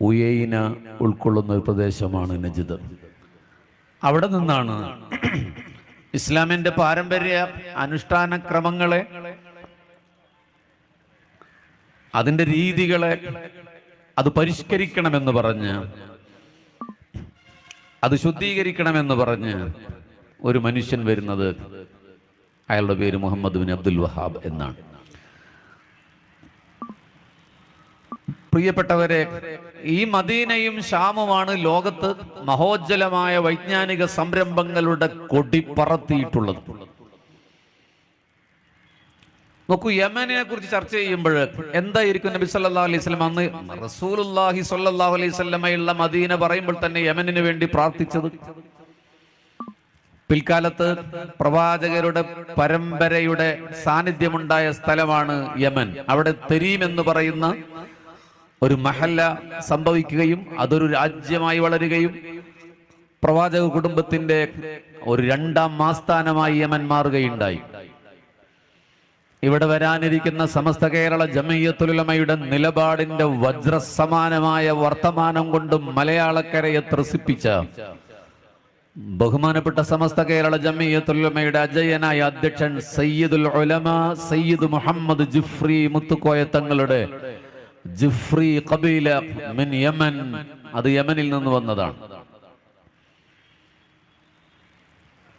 ഉയൈന ഉൾക്കൊള്ളുന്ന ഒരു പ്രദേശമാണ് നജിദ്. അവിടെ നിന്നാണ് ഇസ്ലാമിന്റെ പാരമ്പര്യ അനുഷ്ഠാന ക്രമങ്ങളെ അതിന്റെ രീതികളെ അത് പരിഷ്കരിക്കണമെന്ന് പറഞ്ഞ് അത് ശുദ്ധീകരിക്കണമെന്ന് പറഞ്ഞ് ഒരു മനുഷ്യൻ വരുന്നത് അയാളുടെ പേര് മുഹമ്മദ് ബിൻ അബ്ദുൽ വഹാബ് എന്നാണ്. പ്രിയപ്പെട്ടവരെ ഈ മദീനയും ഷാമുമാണ് ലോകത്ത് മഹോജ്ജലമായ വൈജ്ഞാനിക സംരംഭങ്ങളുടെ കൊടി പറത്തിയിട്ടുള്ളത് നോക്കൂ യമനെ കുറിച്ച് ചർച്ച ചെയ്യുമ്പോൾ എന്തായിരിക്കും നബി സല്ലല്ലാഹു അലൈഹി വസല്ലം അന്ന് റസൂലുള്ളാഹി സ്വല്ലല്ലാഹു അലൈഹി വസല്ലമയുള്ള മദീന പറയുമ്പോൾ തന്നെ യമനിന് വേണ്ടി പ്രാർത്ഥിച്ചത്? പിൽക്കാലത്ത് പ്രവാചകരുടെ പരമ്പരയുടെ സാന്നിധ്യമുണ്ടായ സ്ഥലമാണ് യമൻ. അവിടെ തെരീം എന്ന് പറയുന്ന ഒരു മഹല്ല സംഭവിക്കുകയും അതൊരു രാജ്യമായി വളരുകയും പ്രവാചക കുടുംബത്തിന്റെ ഒരു രണ്ടാം ആസ്ഥാനമായി യമൻ മാറുകയുണ്ടായി. ഇവിടെ വരാനിരിക്കുന്ന സമസ്ത കേരള ജമയ്യത്തുലമയുടെ നിലപാടിന്റെ വജ്രസമാനമായ വർത്തമാനം കൊണ്ട് മലയാളക്കരയെ ത്രസിപ്പിച്ച ബഹുമാനപ്പെട്ട സമസ്ത കേരള ജമയ്യത്തുലമയുടെ അജയനായ അധ്യക്ഷൻ സയ്യിദുൽ ഉലമ സയ്യിദ് മുഹമ്മദ് ജിഫ്രി മുത്തുക്കോയ തങ്ങളുടെ ജിഫ്രി കബീല മിൻ യമൻ. അത് യമനിൽ നിന്ന് വന്നതാണ്.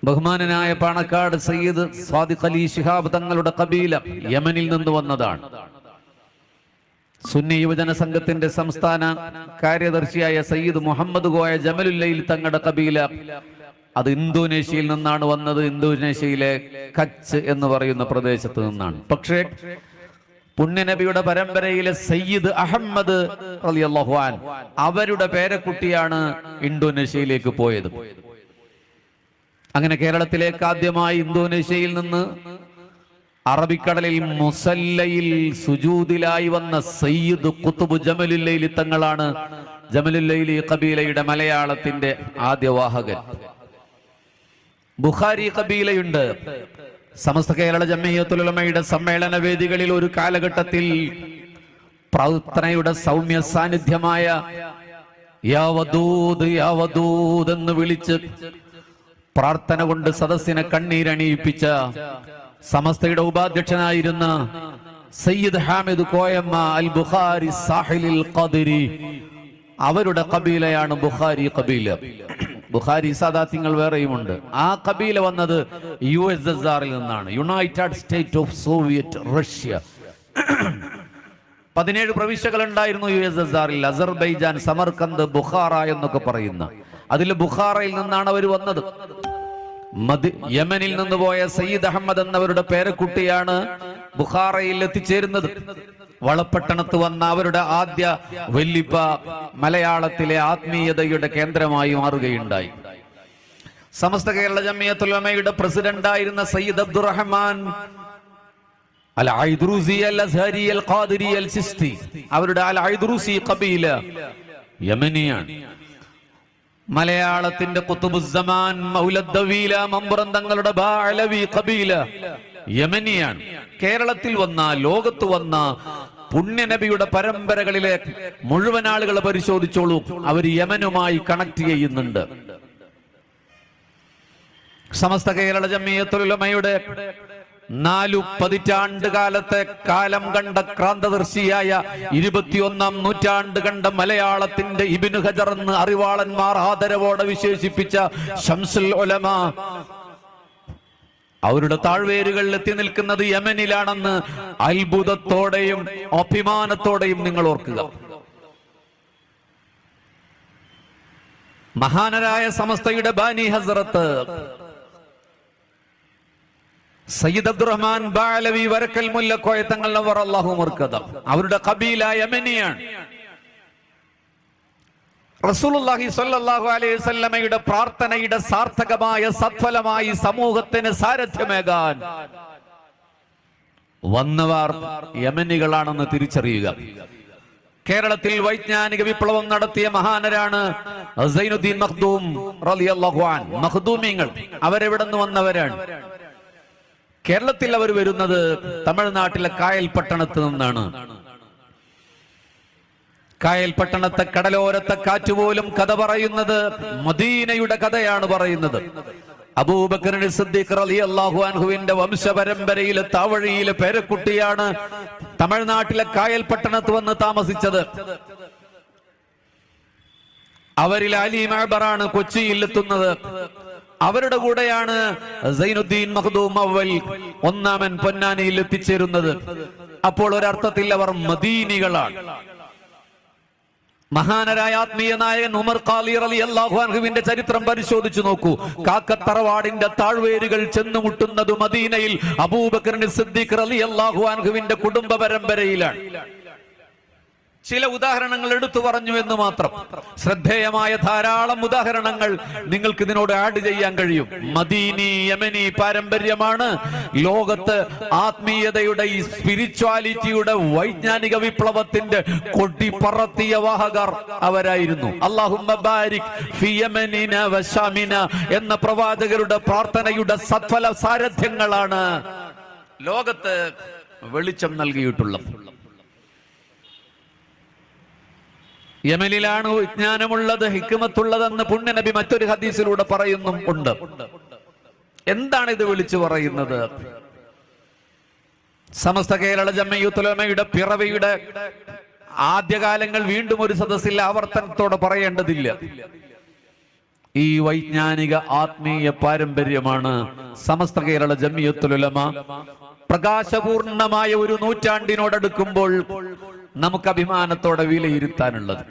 ബഹുമാനനായ പാണക്കാട് സയ്യിദ് സ്വാദിഖ് അലി ശിഹാബ് തങ്ങളുടെ കബീല യമനിൽ നിന്ന് വന്നതാണ്. സുന്നി യുവജന സംഘത്തിന്റെ സംസ്ഥാന കാര്യദർശിയായ സയ്യിദ് മുഹമ്മദ് ഗോയ ജമലുല്ലയിൽ തങ്ങളുടെ കബീല അത് ഇന്തോനേഷ്യയിൽ നിന്നാണ് വന്നത്. ഇന്തോനേഷ്യയിലെ കച്ച് എന്ന് പറയുന്ന പ്രദേശത്ത് നിന്നാണ്. പക്ഷേ പുണ്യനബിയുടെ പരമ്പരയിലെ സയ്യിദ് അഹമ്മദ് അവരുടെ പേരക്കുട്ടിയാണ് ഇന്തോനേഷ്യയിലേക്ക് പോയത്. അങ്ങനെ കേരളത്തിലേക്ക് ആദ്യമായി ഇന്തോനേഷ്യയിൽ നിന്ന് അറബിക്കടലിൽ മുസല്ലയിൽ സുജൂദിലായി വന്ന സയ്യിദ് കുത്തുബ് ജമലുല്ലയിലി തങ്ങളാണ് ജമലുല്ലയിലി കബീലയുടെ മലയാളത്തിന്റെ ആദ്യവാഹകൻ. ബുഖാരി കബീലയുണ്ട് സമസ്ത കേരള ജമ്മയത്തുലമയുടെ സമ്മേളന വേദികളിൽ ഒരു കാലഘട്ടത്തിൽ പ്രാർത്ഥനയുടെ സൗമ്യ സാന്നിധ്യമായ യാവദൂത് യാവദൂത് എന്ന് വിളിച്ച് പ്രാർത്ഥന കൊണ്ട് സദസ്സിനെ കണ്ണീരണിയിപ്പിച്ച സമസ്തയുടെ ഉപാധ്യക്ഷനായിരുന്ന സയ്യിദ് ഹാമിദ് കോയമ്മ അൽ ബുഖാരി സാഹിലിൽ ഖദരി. അവരുടെ കബീലയാണ് ബുഖാരി കബീല. ബുഖാരി സാദാത്യങ്ങൾ വേറെയുമുണ്ട്. ആ കബീല വന്നത് യു എസ് എസ് ആറിൽ നിന്നാണ്. United State of Soviet Russia പതിനേഴ് പ്രവിശ്യകൾ ഉണ്ടായിരുന്നു യു എസ് എസ് ആറിൽ. അസർബൈജാൻ സമർക്കന്ത് ബുഖാറ എന്നൊക്കെ പറയുന്ന. അതിൽ ബുഖാറയിൽ നിന്നാണ് അവർ വന്നത്. യമനിൽ നിന്ന് പോയ സയ്യിദ് അഹമ്മദ് എന്നവരുടെ പേരക്കുട്ടിയാണ് ബുഖാറയിൽ എത്തിച്ചേരുന്നത്. വളപട്ടണത്ത് വന്ന അവരുടെ ആദ്യ വെല്ലിപ്പ മലയാളത്തിലെ ആത്മീയതയുടെ കേന്ദ്രമായി മാറുകയുണ്ടായി. സമസ്ത കേരള ജമിയത്തുലമയുടെ പ്രസിഡന്റായിരുന്ന സയ്യിദ് അബ്ദുറഹ്മാൻ അൽ അൽ അസ്ഹരി അൽ ഖാദിരി അൽ സിസ്തി അവരുടെ അൽ കബീല യമനിയാണ്. മലയാളത്തിന്റെ കുത്തുബുസമാൻ മൗലദ്ദവീല മമ്പുറം തങ്ങളുടെ ബാലവി കബീല യമനിയാണ്. കേരളത്തിൽ വന്ന ലോകത്ത് വന്ന പുണ്യനബിയുടെ പരമ്പരകളിലെ മുഴുവൻ ആളുകളെ പരിശോധിച്ചോളൂ. അവർ യമനുമായി കണക്ട് ചെയ്യുന്നുണ്ട്. സമസ്ത കേരള ജമ്മിയത്തുലമയുടെ നാലു പതിറ്റാണ്ട് കാലത്തെ കാലം കണ്ട ക്രാന്തദർശിയായ ഇരുപത്തിയൊന്നാം നൂറ്റാണ്ട് കണ്ട മലയാളത്തിന്റെ ഇബിനു ഹജർ എന്ന് അറിവാളന്മാർ ആദരവോടെ വിശേഷിപ്പിച്ച ഷംസുൽ ഒലമ അവരുടെ താഴ്വേരുകളിൽ എത്തി നിൽക്കുന്നത് യമനിലാണെന്ന് അത്ഭുതത്തോടെയും അഭിമാനത്തോടെയും നിങ്ങൾ ഓർക്കുക. മഹാനരായ സമസ്തയുടെ ബാനി ഹസറത്ത് സയ്യിദ് അബ്ദുറഹ്മാൻ ബാലവി വരക്കൽ മുല്ല തങ്ങൾ അവർ അള്ളാഹു മുർക്കത അവരുടെ കബീല യമനിയാണ്. റസൂലുള്ളാഹി സ്വല്ലല്ലാഹു അലൈഹി വസല്ലമയുടെ പ്രാർത്ഥനയുടെ സാർത്ഥകമായ സത്ഫലമായി സമൂഹത്തിന് സാരഥ്യമേകാൻ വന്നവർ യമനികളാണെന്ന് തിരിച്ചറിയുക. കേരളത്തിൽ വൈജ്ഞാനിക വിപ്ലവം നടത്തിയ മഹാനരാണ് സൈനുദ്ദീൻ മഖ്ദൂം റളിയല്ലാഹു അൻ. മഖ്ദൂമിങ്ങൾ. അവരെവിടെ നിന്ന് വന്നവരാണ്? കേരളത്തിൽ അവർ വരുന്നത് തമിഴ്നാട്ടിലെ കായൽ പട്ടണത്ത് നിന്നാണ്. കായൽ പട്ടണത്തെ കടലോരത്തെ കാറ്റ് കാറ്റുപോലും കഥ പറയുന്നത് മദീനയുടെ കഥയാണ് പറയുന്നത്. അബൂബക്കറിന് സിദ്ദീഖ് അൻഹുവിന്റെ വംശപരമ്പരയിലെ താവഴിയിലെ പേരക്കുട്ടിയാണ് തമിഴ്നാട്ടിലെ കായൽ പട്ടണത്ത് വന്ന് താമസിച്ചത്. അവരിൽ അലി മഹബറാണ് കൊച്ചിയിൽ എത്തുന്നത്. അവരുടെ കൂടെയാണ് സൈനുദ്ദീൻ മഹദൂം അവൽ ഒന്നാമൻ പൊന്നാനിയിൽ എത്തിച്ചേരുന്നത്. അപ്പോൾ ഒരർത്ഥത്തിൽ അവർ മദീനികളാണ്. മഹാനരായ ആത്മീയ നായകൻ ഉമർ ഖാലിർ അലി അള്ളാഹുവിന്റെ ചരിത്രം പരിശോധിച്ചു നോക്കൂ. കാക്കത്തറവാടിന്റെ താഴ്വേരുകൾ ചെന്നുമുട്ടുന്നത് മദീനയിൽ അബൂബക്കറിന് സിദ്ദീഖ് അലി അള്ളാഹുവിന്റെ കുടുംബ പരമ്പരയിലാണ്. ചില ഉദാഹരണങ്ങൾ എടുത്തു പറഞ്ഞു എന്ന് മാത്രം. ശ്രദ്ധേയമായ ധാരാളം ഉദാഹരണങ്ങൾ നിങ്ങൾക്ക് ഇതിനോട് ആഡ് ചെയ്യാൻ കഴിയും. മദീനി യമനി പാരമ്പര്യമാണ്. ലോകത്ത് ആത്മീയതയുടെ ഈ സ്പിരിച്വാലിറ്റിയുടെ വൈജ്ഞാനിക വിപ്ലവത്തിന്റെ കൊടി പറത്തിയ വാഹകർ അവരായിരുന്നു. അള്ളാഹുമിന എന്ന പ്രവാചകരുടെ പ്രാർത്ഥനയുടെ സത്ഫല സാരഥ്യങ്ങളാണ് ലോകത്ത് വെളിച്ചം നൽകിയിട്ടുള്ളത്. യമനിലാണ് വിജ്ഞാനമുള്ളത് ഹിക്കുമത്തുള്ളതെന്ന് പുണ്യനബി മറ്റൊരു ഹദീസിലൂടെ പറയുന്നും ഉണ്ട്. എന്താണ് ഇത് വിളിച്ചു പറയുന്നത്? സമസ്ത കേരള ജമ്മയുത്തലോമയുടെ പിറവിയുടെ ആദ്യകാലങ്ങൾ വീണ്ടും ഒരു സദസ്സിൽ ആവർത്തനത്തോടെ പറയേണ്ടതില്ല. ഈ വൈജ്ഞാനിക ആത്മീയ പാരമ്പര്യമാണ് സമസ്ത കേരള ജമ്മിയത്തുലമ പ്രകാശപൂർണമായ ഒരു നൂറ്റാണ്ടിനോടടുക്കുമ്പോൾ നമുക്ക് അഭിമാനത്തോടെ വിലയിരുത്താനുള്ളത്.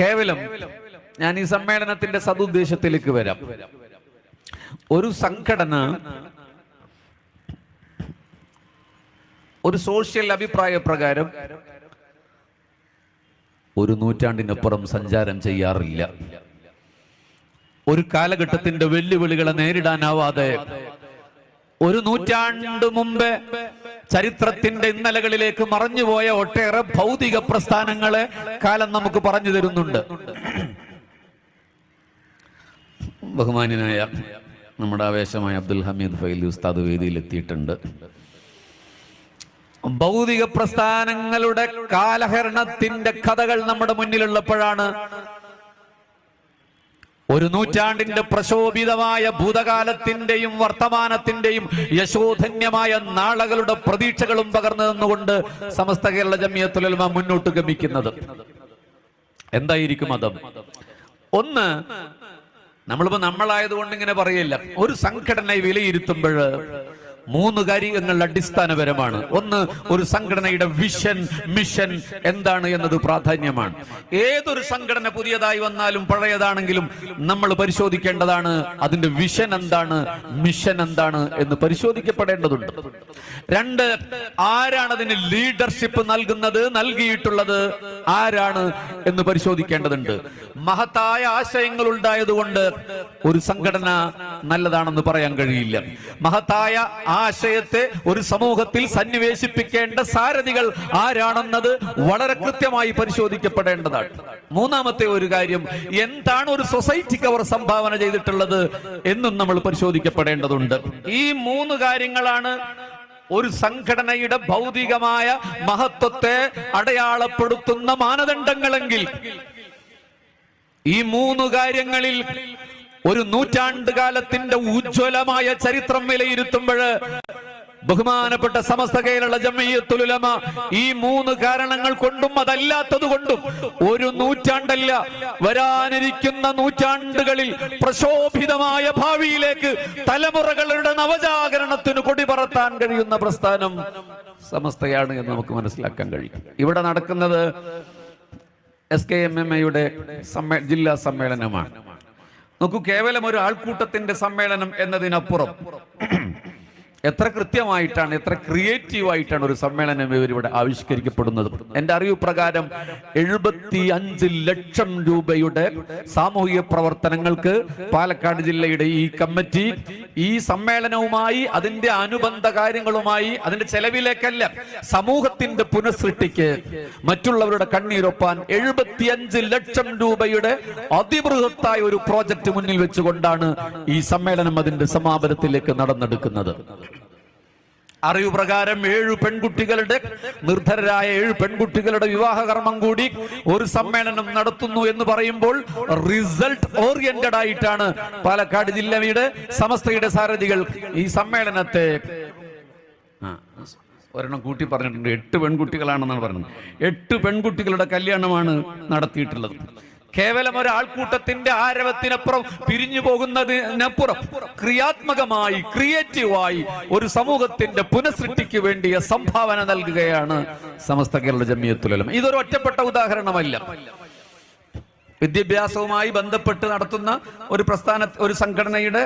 കേവലം ഞാൻ ഈ സമ്മേളനത്തിന്റെ സതുദ്ദേശത്തിലേക്ക് വരാം. ഒരു സംഘടന ഒരു സോഷ്യൽ അഭിപ്രായ പ്രകാരം ഒരു നൂറ്റാണ്ടിനപ്പുറം സഞ്ചാരം ചെയ്യാറില്ല. ഒരു കാലഘട്ടത്തിന്റെ വെല്ലുവിളികളെ നേരിടാനാവാതെ ഒരു നൂറ്റാണ്ട് മുമ്പ് ചരിത്രത്തിന്റെ ഇന്നലകളിലേക്ക് മറഞ്ഞുപോയ ഒട്ടേറെ ഭൗതിക പ്രസ്ഥാനങ്ങളെ കാലം നമുക്ക് പറഞ്ഞു തരുന്നുണ്ട്. ബഹുമാനായ നമ്മുടെ ആവേശമായ അബ്ദുൽ ഹമീദ് ഫൈലി ഉസ്താദ് വേദിയിൽ എത്തിയിട്ടുണ്ട്. ഭൗതിക പ്രസ്ഥാനങ്ങളുടെ കാലഹരണത്തിന്റെ കഥകൾ നമ്മുടെ മുന്നിലുള്ളപ്പോഴാണ് ഒരു നൂറ്റാണ്ടിന്റെ പ്രശോഭിതമായ ഭൂതകാലത്തിന്റെയും വർത്തമാനത്തിന്റെയും യശോധന്യമായ നാളകളുടെ പ്രതീക്ഷകളും പകർന്നു നിന്നുകൊണ്ട് സമസ്ത കേരള ജമിയത്തുലമ മുന്നോട്ട് ഗമിക്കുന്നത്. എന്തായിരിക്കും മതം ഒന്ന് നമ്മളിപ്പോ നമ്മളായതുകൊണ്ട് ഇങ്ങനെ പറയില്ല. ഒരു സംഘടനയെ വിലയിരുത്തുമ്പോൾ മൂന്ന് കാര്യങ്ങൾ അടിസ്ഥാനപരമാണ്. ഒന്ന് ഒരു സംഘടനയുടെ വിഷൻ മിഷൻ എന്താണ് എന്നത് പ്രാധാന്യമാണ്. ഏതൊരു സംഘടന പുതിയതായി വന്നാലും പഴയതാണെങ്കിലും നമ്മൾ പരിശോധിക്കേണ്ടതാണ് അതിന്റെ വിഷൻ എന്താണ് മിഷൻ എന്താണ് എന്ന് പരിശോധിക്കപ്പെടേണ്ടതുണ്ട്. രണ്ട് ആരാണ് അതിന് ലീഡർഷിപ്പ് നൽകുന്നത് നൽകിയിട്ടുള്ളത് ആരാണ് എന്ന് പരിശോധിക്കേണ്ടതുണ്ട്. മഹത്തായ ആശയങ്ങൾ ഉണ്ടായതുകൊണ്ട് ഒരു സംഘടന നല്ലതാണെന്ന് പറയാൻ കഴിയില്ല. മഹത്തായ ആശയത്തെ ഒരു സമൂഹത്തിൽ സന്നിവേശിപ്പിക്കേണ്ട സാരഥികൾ ആരാണെന്നത് വളരെ കൃത്യമായി പരിശോധിക്കപ്പെടേണ്ടതാണ്. മൂന്നാമത്തെ ഒരു കാര്യം എന്താണ് ഒരു സൊസൈറ്റിക്ക് അവർ സംഭാവന ചെയ്തിട്ടുള്ളത് എന്നും നമ്മൾ പരിശോധിക്കപ്പെടേണ്ടതുണ്ട്. ഈ മൂന്ന് കാര്യങ്ങളാണ് ഒരു സംഘടനയുടെ ഭൗതികമായ മഹത്വത്തെ അടയാളപ്പെടുത്തുന്ന മാനദണ്ഡങ്ങളെങ്കിൽ ഈ മൂന്ന് കാര്യങ്ങളിൽ ഒരു നൂറ്റാണ്ട് കാലത്തിന്റെ ഉജ്ജ്വലമായ ചരിത്രം വിലയിരുത്തുമ്പോൾ ബഹുമാനപ്പെട്ട സമസ്ത കേരള ജമ്മയ്യത്തുലമ ഈ മൂന്ന് കാരണങ്ങൾ കൊണ്ടും അതല്ലാത്തത് കൊണ്ടും ഒരു നൂറ്റാണ്ടല്ല വരാനിരിക്കുന്ന നൂറ്റാണ്ടുകളിൽ പ്രശോഭിതമായ ഭാവിയിലേക്ക് തലമുറകളുടെ നവജാഗരണത്തിന് കൊടി പറത്താൻ കഴിയുന്ന പ്രസ്ഥാനം സമസ്തയാണ് എന്ന് നമുക്ക് മനസ്സിലാക്കാൻ കഴിയും. ഇവിടെ നടക്കുന്നത് എസ് കെ എം എം എയുടെ ജില്ലാ സമ്മേളനമാണ്. നോക്കൂ കേവലം ഒരു ആൾക്കൂട്ടത്തിന്റെ സമ്മേളനം എന്നതിനപ്പുറം. എത്ര കൃത്യമായിട്ടാണ് എത്ര ക്രിയേറ്റീവായിട്ടാണ് ഒരു സമ്മേളനം ഇവരിവിടെ ആവിഷ്കരിക്കപ്പെടുന്നത്? എന്റെ അറിവ് പ്രകാരം എഴുപത്തി അഞ്ച് ലക്ഷം രൂപയുടെ സാമൂഹിക പ്രവർത്തനങ്ങൾക്ക് പാലക്കാട് ജില്ലയുടെ ഈ കമ്മിറ്റി ഈ സമ്മേളനവുമായി അതിന്റെ അനുബന്ധ കാര്യങ്ങളുമായി അതിന്റെ ചെലവിലേക്കല്ല സമൂഹത്തിന്റെ പുനഃസൃഷ്ടിക്ക് മറ്റുള്ളവരുടെ കണ്ണീരൊപ്പാൻ എഴുപത്തി അഞ്ച് ലക്ഷം രൂപയുടെ അതിബൃഹത്തായ ഒരു പ്രോജക്റ്റ് മുന്നിൽ വെച്ചുകൊണ്ടാണ് ഈ സമ്മേളനം അതിന്റെ സമാപനത്തിലേക്ക് നടന്നെടുക്കുന്നത്. അറിവ് പ്രകാരം ഏഴു പെൺകുട്ടികളുടെ നിർധരരായ ഏഴു പെൺകുട്ടികളുടെ വിവാഹ കർമ്മം കൂടി ഒരു സമ്മേളനം നടത്തുന്നു എന്ന് പറയുമ്പോൾ റിസൾട്ട് ഓറിയന്റഡ് ആയിട്ടാണ് പാലക്കാട് ജില്ലയുടെ സമസ്തയുടെ സാരഥികൾ ഈ സമ്മേളനത്തെ. ഒരെണ്ണം കൂട്ടി പറഞ്ഞിട്ടുണ്ട്. എട്ട് പെൺകുട്ടികളാണെന്നാണ് പറയുന്നത്. എട്ട് പെൺകുട്ടികളുടെ കല്യാണമാണ് നടത്തിയിട്ടുള്ളത്. കേവലം ഒരാൾക്കൂട്ടത്തിന്റെ ആരവത്തിനപ്പുറം പിരിഞ്ഞു പോകുന്നതിനപ്പുറം ക്രിയാത്മകമായി ക്രിയേറ്റീവായി ഒരു സമൂഹത്തിന്റെ പുനഃസൃഷ്ടിക്ക് വേണ്ടിയ സംഭാവന നൽകുകയാണ് സമസ്ത കേരള ജമിയത്തുലം ഇതൊരു ഒറ്റപ്പെട്ട ഉദാഹരണമല്ല. വിദ്യാഭ്യാസവുമായി ബന്ധപ്പെട്ട് നടത്തുന്ന ഒരു പ്രസ്ഥാന ഒരു സംഘടനയുടെ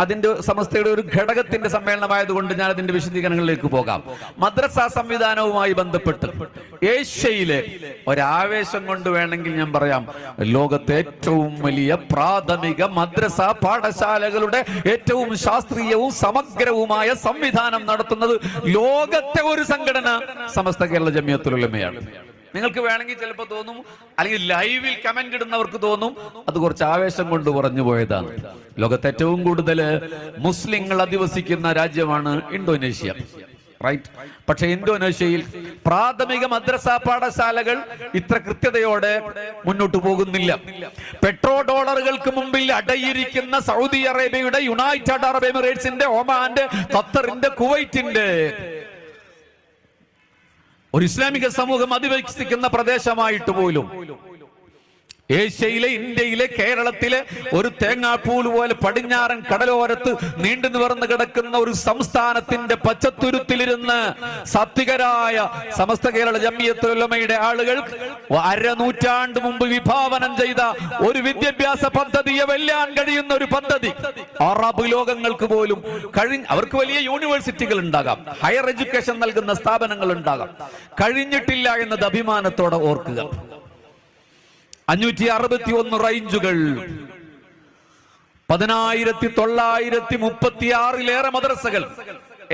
അതിന്റെ സമസ്തയുടെ ഒരു ഘടകത്തിന്റെ സമ്മേളനമായതുകൊണ്ട് ഞാൻ അതിന്റെ വിശദീകരണങ്ങളിലേക്ക് പോകാം. മദ്രസ സംവിധാനവുമായി ബന്ധപ്പെട്ട് ഏഷ്യയിലെ ഒരാവേശം കൊണ്ട് വേണമെങ്കിൽ ഞാൻ പറയാം ലോകത്തെ ഏറ്റവും വലിയ പ്രാഥമിക മദ്രസ പാഠശാലകളുടെ ഏറ്റവും ശാസ്ത്രീയവും സമഗ്രവുമായ സംവിധാനം നടത്തുന്നത് ലോകത്തെ ഒരു സംഘടന സമസ്ത കേരള ജമിയത്തുലമയാണ് നിങ്ങൾക്ക് വേണമെങ്കിൽ ചിലപ്പോൾ തോന്നും അല്ലെങ്കിൽ ലൈവിൽ കമന്റ് ഇടുന്നവർക്ക് തോന്നും അത് കുറച്ച് ആവേശം കൊണ്ട് പറഞ്ഞു പോയതാണ്. ലോകത്തെ ഏറ്റവും കൂടുതൽ മുസ്ലിങ്ങൾ അധിവസിക്കുന്ന രാജ്യമാണ് ഇന്തോനേഷ്യ. റൈറ്റ് പക്ഷെ ഇന്തോനേഷ്യയിൽ പ്രാഥമിക മദ്രസ പാഠശാലകൾ ഇത്ര കൃത്യതയോടെ മുന്നോട്ട് പോകുന്നില്ല. പെട്രോ ഡോളറുകൾക്ക് മുമ്പിൽ അടയിരിക്കുന്ന സൗദി അറേബ്യയുടെ യുണൈറ്റഡ് അറബ് എമിറേറ്റ്സിന്റെ ഒമാന്റെ ഖത്തറിന്റെ കുവൈറ്റിന്റെ ഒരു ഇസ്ലാമിക സമൂഹം അധിവസിക്കുന്ന പ്രദേശമായിട്ട് പോലും ഏഷ്യയിലെ ഇന്ത്യയിലെ കേരളത്തിലെ ഒരു തേങ്ങാപ്പൂൽ പോലെ പടിഞ്ഞാറൻ കടലോരത്ത് നീണ്ടു നിവർന്ന് കിടക്കുന്ന ഒരു സംസ്ഥാനത്തിന്റെ പച്ചത്തുരുത്തിലിരുന്ന് സത്വികരായ സമസ്ത കേരള ജമ്മിയത്തുലമയുടെ ആളുകൾ അരനൂറ്റാണ്ട് മുമ്പ് വിഭാവനം ചെയ്ത ഒരു വിദ്യാഭ്യാസ പദ്ധതിയെ വെല്ലാൻ കഴിയുന്ന ഒരു പദ്ധതി. അറബ് ലോകങ്ങൾക്ക് പോലും കഴിഞ്ഞ അവർക്ക് വലിയ യൂണിവേഴ്സിറ്റികൾ ഉണ്ടാകാം. ഹയർ എഡ്യൂക്കേഷൻ നൽകുന്ന സ്ഥാപനങ്ങൾ ഉണ്ടാകാം. കഴിഞ്ഞിട്ടില്ല എന്നത് അഭിമാനത്തോടെ ഓർക്കുക. അഞ്ഞൂറ്റി അറുപത്തി ഒന്ന് റേഞ്ചുകൾ. പതിനായിരത്തി തൊള്ളായിരത്തി മുപ്പത്തി ആറിലേറെ മദ്രസകൾ.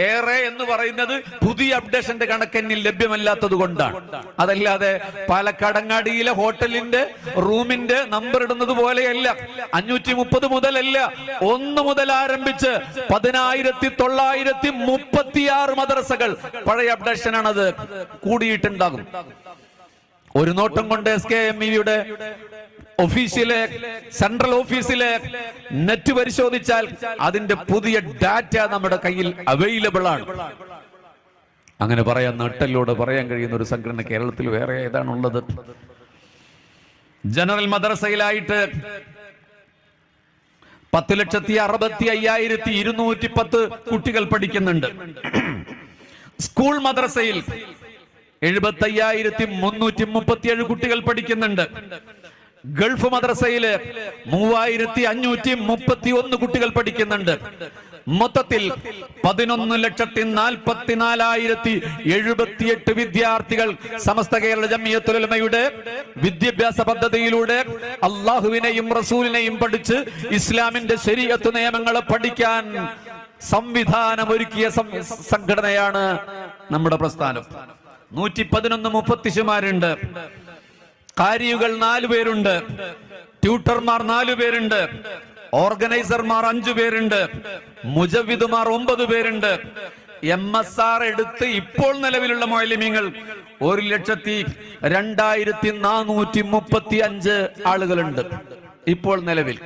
ഏറെ എന്ന് പറയുന്നത് പുതിയ അപ്ഡേഷന്റെ കണക്കെന്നിൽ ലഭ്യമല്ലാത്തത് കൊണ്ടാണ്. അതല്ലാതെ പാലക്കാടങ്ങാടിയിലെ ഹോട്ടലിന്റെ റൂമിന്റെ നമ്പർ ഇടുന്നത് പോലെയല്ല. അഞ്ഞൂറ്റി മുപ്പത് മുതലല്ല. ഒന്ന് മുതൽ ആരംഭിച്ച് പതിനായിരത്തി തൊള്ളായിരത്തി മുപ്പത്തിയാറ് മദ്രസകൾ പഴയ അപ്ഡേഷനാണത്. കൂടിയിട്ടുണ്ടാകും. ഒരു നോട്ടം കൊണ്ട് എസ് കെ എം ഇയുടെ ഓഫീസിലെ സെൻട്രൽ ഓഫീസിലെ നെറ്റ് പരിശോധിച്ചാൽ അതിന്റെ പുതിയ ഡാറ്റ നമ്മുടെ കയ്യിൽ അവൈലബിൾ ആണ്. അങ്ങനെ പറയാൻ നട്ടലിലൂടെ പറയാൻ കഴിയുന്ന ഒരു സംഘടന കേരളത്തിൽ വേറെ ഏതാണുള്ളത്? ജനറൽ മദ്രസയിലായിട്ട് പത്ത് ലക്ഷത്തി അറുപത്തി അയ്യായിരത്തി ഇരുന്നൂറ്റി പത്ത് കുട്ടികൾ പഠിക്കുന്നുണ്ട്. സ്കൂൾ മദ്രസയിൽ എഴുപത്തി അയ്യായിരത്തി മുന്നൂറ്റി മുപ്പത്തിയേഴ് കുട്ടികൾ പഠിക്കുന്നുണ്ട്. ഗൾഫ് മദ്രസയിൽ മൂവായിരത്തി അഞ്ഞൂറ്റി മുപ്പത്തി ഒന്ന് കുട്ടികൾ പഠിക്കുന്നുണ്ട്. മൊത്തത്തിൽ പതിനൊന്ന് ലക്ഷത്തി നാൽപ്പത്തിനാലായിരത്തി എഴുപത്തിയെട്ട് വിദ്യാർത്ഥികൾ സമസ്ത കേരള ജമിയത്തുലമയുടെ വിദ്യാഭ്യാസ പദ്ധതിയിലൂടെ അള്ളാഹുവിനെയും റസൂലിനെയും പഠിച്ച് ഇസ്ലാമിന്റെ ശരീരത്ത് നിയമങ്ങളെ പഠിക്കാൻ സംവിധാനം ഒരുക്കിയ സംഘടനയാണ് നമ്മുടെ പ്രസ്ഥാനം. നൂറ്റി പതിനൊന്ന് മുപ്പത്തിശുമാരുണ്ട്. കാരിയുകൾ നാലു പേരുണ്ട്. ട്യൂട്ടർമാർ നാലു പേരുണ്ട്. ഓർഗനൈസർമാർ അഞ്ചു പേരുണ്ട്. മുജവിദുമാർ ഒമ്പത് പേരുണ്ട്. എം എസ് ആർ എടുത്ത് ഇപ്പോൾ നിലവിലുള്ള മൊയലിമീങ്ങൾ ഒരു ലക്ഷത്തി രണ്ടായിരത്തി നാനൂറ്റി മുപ്പത്തി അഞ്ച് ആളുകളുണ്ട്. ഇപ്പോൾ നിലവിൽ.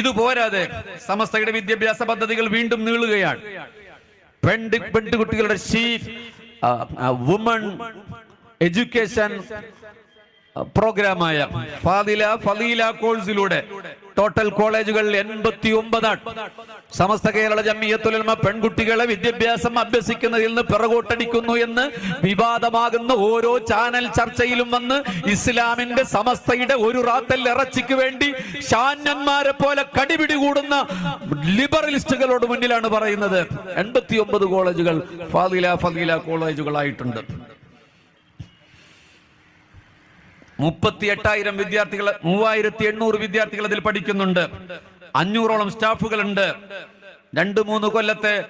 ഇതുപോരാതെ സമസ്തയുടെ വിദ്യാഭ്യാസ പദ്ധതികൾ വീണ്ടും നീളുകയാണ്. പെണ്ട് പെൺകുട്ടികളുടെ ഷീ വുമൺ എഡ്യൂക്കേഷൻ പ്രോഗ്രാമായ ഫാദില ഫലീല കോഴ്സിലൂടെ ടോട്ടൽ കോളേജുകൾ എൺപത്തി ഒമ്പതാണ് സമസ്ത കേരള ജമ്മിയത്തുലമ പെൺകുട്ടികളെ വിദ്യാഭ്യാസം അഭ്യസിക്കുന്നതിൽ നിന്ന് പിറകോട്ടടിക്കുന്നു എന്ന് വിവാദമാകുന്ന ഓരോ ചാനൽ ചർച്ചയിലും വന്ന് ഇസ്ലാമിന്റെ സമസ്തയുടെ ഒരു റാത്തൽ ഇറച്ചിക്ക് വേണ്ടി ഷാന്യന്മാരെ പോലെ കടിപിടി കൂടുന്ന ലിബറലിസ്റ്റുകളോട് മുന്നിലാണ് പറയുന്നത്. എൺപത്തി ഒമ്പത് കോളേജുകൾ ഫാദില ഫലീല കോളേജുകളായിട്ടുണ്ട്. മുപ്പത്തി എട്ടായിരം വിദ്യാർത്ഥികൾ മൂവായിരത്തി എണ്ണൂറ് വിദ്യാർത്ഥികൾ അതിൽ പഠിക്കുന്നുണ്ട്. അഞ്ഞൂറോളം സ്റ്റാഫുകളുണ്ട്. രണ്ട് മൂന്ന് കൊല്ലത്തെ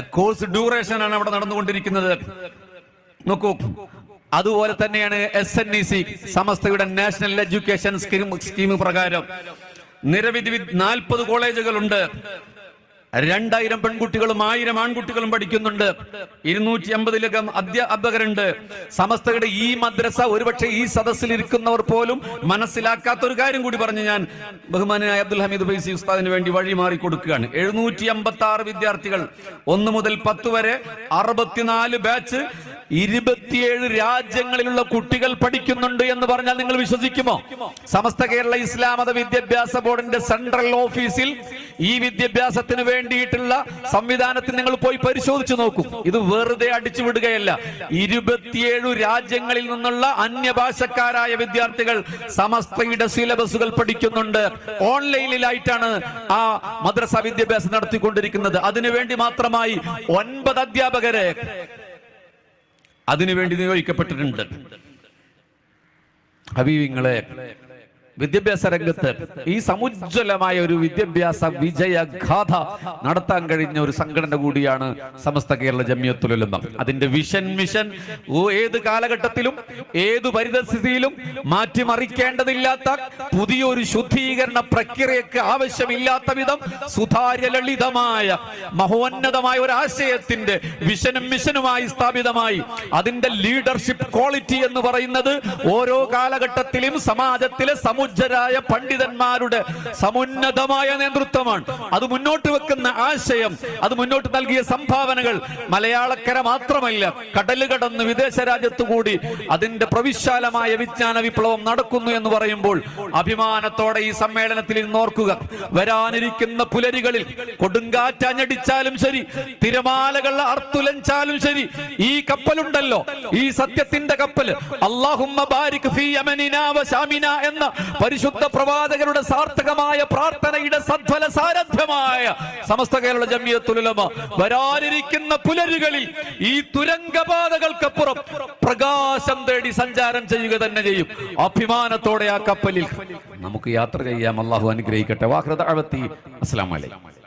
കോഴ്സ് ഡ്യൂറേഷൻ ആണ് അവിടെ നടന്നുകൊണ്ടിരിക്കുന്നത്. നോക്കൂ അതുപോലെ തന്നെയാണ് എസ് എൻ ഇ സി സമസ്തയുടെ നാഷണൽ എഡ്യൂക്കേഷൻ സ്കീം സ്കീം പ്രകാരം. നിരവധി നാൽപ്പത് കോളേജുകളുണ്ട്. രണ്ടായിരം പെൺകുട്ടികളും ആയിരം ആൺകുട്ടികളും പഠിക്കുന്നുണ്ട്. ഇരുന്നൂറ്റി അമ്പതിലകം അധ്യാപകരുണ്ട്. സമസ്തയുടെ ഈ മദ്രസ ഒരുപക്ഷെ ഈ സദസ്സിൽ ഇരിക്കുന്നവർ പോലും മനസ്സിലാക്കാത്ത ഒരു കാര്യം കൂടി പറഞ്ഞു ഞാൻ ബഹുമാനായ അബ്ദുൽ ഹമീദ് ഫൈസി ഉസ്താദിന് വേണ്ടി വഴി മാറി കൊടുക്കുകയാണ്. എഴുന്നൂറ്റി അമ്പത്തി ആറ് വിദ്യാർത്ഥികൾ ഒന്ന് മുതൽ പത്ത് വരെ അറുപത്തിനാല് ബാച്ച് ഇരുപത്തിയേഴ് രാജ്യങ്ങളിലുള്ള കുട്ടികൾ പഠിക്കുന്നുണ്ട് എന്ന് പറഞ്ഞാൽ നിങ്ങൾ വിശ്വസിക്കുമോ? സമസ്ത കേരള ഇസ്ലാമത വിദ്യാഭ്യാസ ബോർഡിന്റെ സെൻട്രൽ ഓഫീസിൽ ഈ വിദ്യാഭ്യാസത്തിന് വേണ്ടിയിട്ടുള്ള സംവിധാനത്തിൽ നിങ്ങൾ പോയി പരിശോധിച്ചു നോക്കും. ഇത് വെറുതെ അടിച്ചു വിടുകയല്ല. ഇരുപത്തിയേഴ് രാജ്യങ്ങളിൽ നിന്നുള്ള അന്യഭാഷക്കാരായ വിദ്യാർത്ഥികൾ സമസ്തയുടെ സിലബസുകൾ പഠിക്കുന്നുണ്ട്. ഓൺലൈനിലായിട്ടാണ് ആ മദ്രസ വിദ്യാഭ്യാസം നടത്തിക്കൊണ്ടിരിക്കുന്നത്. അതിനുവേണ്ടി മാത്രമായി ഒൻപത് അധ്യാപകരെ അതിനുവേണ്ടി നിയോഗിക്കപ്പെട്ടിട്ടുണ്ട്. ഹബീബിങ്ങളെ വിദ്യാഭ്യാസ രംഗത്ത് ഈ സമുജ്വലമായ ഒരു വിദ്യാഭ്യാസ വിജയഗാഥ നടത്താൻ കഴിഞ്ഞ ഒരു സംഘടന കൂടിയാണ് സമസ്ത കേരള ജമിയത്തുലമ അതിന്റെ വിഷൻ മിഷൻ ഏത് കാലഘട്ടത്തിലും ഏത് പരിതസ്ഥിതിയിലും മാറ്റിമറിക്കേണ്ടതില്ലാത്ത പുതിയൊരു ശുദ്ധീകരണ പ്രക്രിയക്ക് ആവശ്യമില്ലാത്ത വിധം സുതാര്യ ലളിതമായ മഹോന്നതമായ ഒരു ആശയത്തിന്റെ വിഷനും മിഷനുമായി സ്ഥാപിതമായി അതിന്റെ ലീഡർഷിപ്പ് ക്വാളിറ്റി എന്ന് പറയുന്നത് ഓരോ കാലഘട്ടത്തിലും സമാജത്തിലെ സമുജ്ജരായ പണ്ഡിതന്മാരുടെ സമുന്നതമായ നേതൃത്വമാണ്. അത് മുന്നോട്ട് വെക്കുന്ന ആശയം അത് മുന്നോട്ട് നൽകിയ സംഭാവനകൾ മലയാളക്കര മാത്രമല്ല കടൽ കടന്ന് വിദേശ രാജ്യത്തു കൂടി അതിന്റെ പ്രവിശാലമായ വിജ്ഞാന വിപ്ലവം നടക്കുന്നു എന്ന് പറയുമ്പോൾ അഭിമാനത്തോടെ ഈ സമ്മേളനത്തിൽ ഇന്ന് ഓർക്കുക. വരാനിരിക്കുന്ന പുലരികളിൽ കൊടുങ്കാറ്റഞ്ഞടിച്ചാലും ശരി തിരമാലകൾ അർത്തുലഞ്ചാലും ശരി ഈ കപ്പലുണ്ടല്ലോ ഈ സത്യത്തിന്റെ കപ്പൽ അള്ളാഹുമ്മ ബാരിക് ഫീ യമനിനാ വ എന്ന പരിശുദ്ധ പ്രവാചകരുടെ സാർത്ഥകമായ പ്രാർത്ഥനയുടെ സദ്ഫല സാരഥ്യമായ സമസ്ത കേരള ജമിയത്തുലമ വരാനിരിക്കുന്ന പുലരുകളിൽ ഈ തുരങ്കപാതകൾക്കപ്പുറം പ്രകാശം തേടി സഞ്ചാരം ചെയ്യുക തന്നെ ചെയ്യും. അഭിമാനത്തോടെ ആ കപ്പലിൽ നമുക്ക് യാത്ര ചെയ്യാം. അള്ളാഹു അനുഗ്രഹിക്കട്ടെ. വാഹൃത അസ്സലാമു അലൈക്കും.